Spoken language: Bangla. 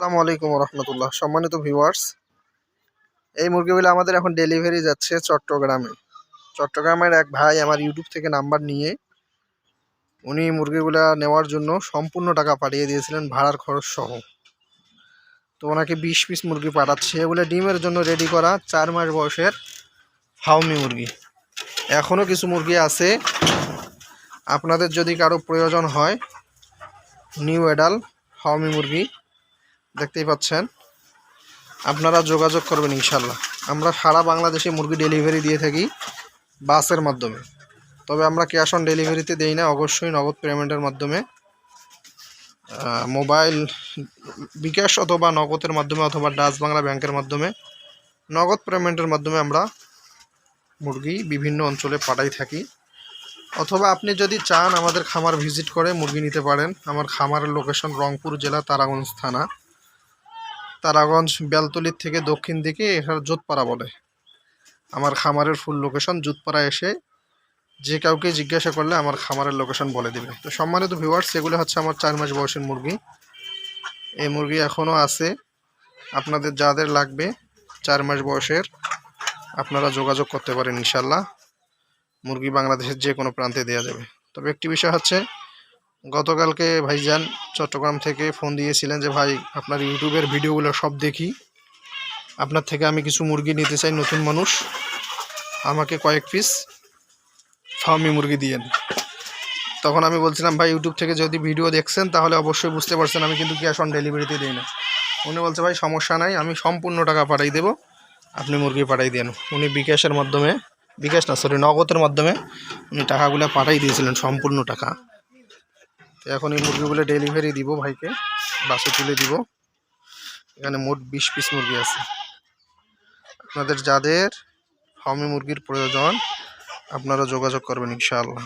আসসালামু আলাইকুম রহমতুল্লাহ। সম্মানিত ভিউয়ার্স, এই মুরগিগুলো আমাদের এখন ডেলিভারি যাচ্ছে চট্টগ্রামে। চট্টগ্রামের এক ভাই আমার ইউটিউব থেকে নাম্বার নিয়ে উনি মুরগিগুলো নেওয়ার জন্য সম্পূর্ণ টাকা পাঠিয়ে দিয়েছিলেন, ভাড়ার খরচ সহ। তো ওনাকে বিশ পিস মুরগি পাঠাচ্ছে। এগুলো ডিমের জন্য রেডি করা চার মাস বয়সের ফাউমি মুরগি। এখনও কিছু মুরগি আছে। আপনাদের যদি কারও প্রয়োজন হয় নিউ এডাল ফাউমি মুরগি দেখতেই পাচ্ছেন। আপনারা যোগাযোগ করবেন ইনশাল্লাহ আমরা সারা বাংলাদেশে মুরগি ডেলিভারি দিয়ে থাকি বাসের মাধ্যমে। তবে আমরা ক্যাশ অন ডেলিভারিতে দেই না, অবশ্যই নগদ পেমেন্টের মাধ্যমে। মোবাইল, বিকাশ অথবা নগদের মাধ্যমে অথবা ডাচ বাংলা ব্যাংকের মাধ্যমে নগদ পেমেন্টের মাধ্যমে আমরা মুরগি বিভিন্ন অঞ্চলে পাঠাই থাকি। অথবা আপনি যদি চান আমাদের খামার ভিজিট করে মুরগি নিতে পারেন। আমার খামারের লোকেশন রংপুর জেলা তারাগঞ্জ থানা। তারাগঞ্জ বেলতলির থেকে দক্ষিণ দিকে এখানে জোতপাড়া বলে। আমার খামারের ফুল লোকেশন জুতপাড়া এসে যে কাউকে জিজ্ঞাসা করলে আমার খামারের লোকেশন বলে দিবে। তো সম্মানিত ভিউয়ার্স এগুলো হচ্ছে আমার চার মাস বয়সের মুরগি। এই মুরগি এখনও আছে। আপনাদের যাদের লাগবে চার মাস বয়সের, আপনারা যোগাযোগ করতে পারেন ইনশাল্লাহ মুরগি বাংলাদেশের যে কোনো প্রান্তে দেওয়া যাবে। তবে একটি বিষয় হচ্ছে গতকালকে ভাইজান চট্টগ্রাম থেকে ফোন দিয়েছিলেন যে, ভাই, আপনার ইউটিউবের ভিডিওগুলো সব দেখি। আপনার থেকে আমি কিছু মুরগি নিতে চাই, নতুন মানুষ। আমাকে কয়েক পিস ফার্মি মুরগি দিয়েন তখন আমি বলছিলাম, ভাই, ইউটিউব থেকে যদি ভিডিও দেখছেন, তাহলে অবশ্যই বুঝতে পারছেন আমি কিন্তু ক্যাশ অন ডেলিভারিতে দিই না। উনি বলছে, ভাই, সমস্যা নাই, আমি সম্পূর্ণ টাকা পাঠাই দেবো। আপনি মুরগি পাঠাই দেন। উনি বিকাশের মাধ্যমে, বিকাশ না সরি নগদের মাধ্যমে উনি টাকাগুলো পাঠাই দিয়েছিলেন, সম্পূর্ণ টাকা। তো এখন এই মুরগিগুলো ডেলিভারি দিব ভাইকে, বাসে তুলে দিব। এখানে মোট বিশ পিস মুরগি আছে। আপনাদের যাদের ফার্মি মুরগির প্রয়োজন, আপনারা যোগাযোগ করবেন ইনশাআল্লাহ।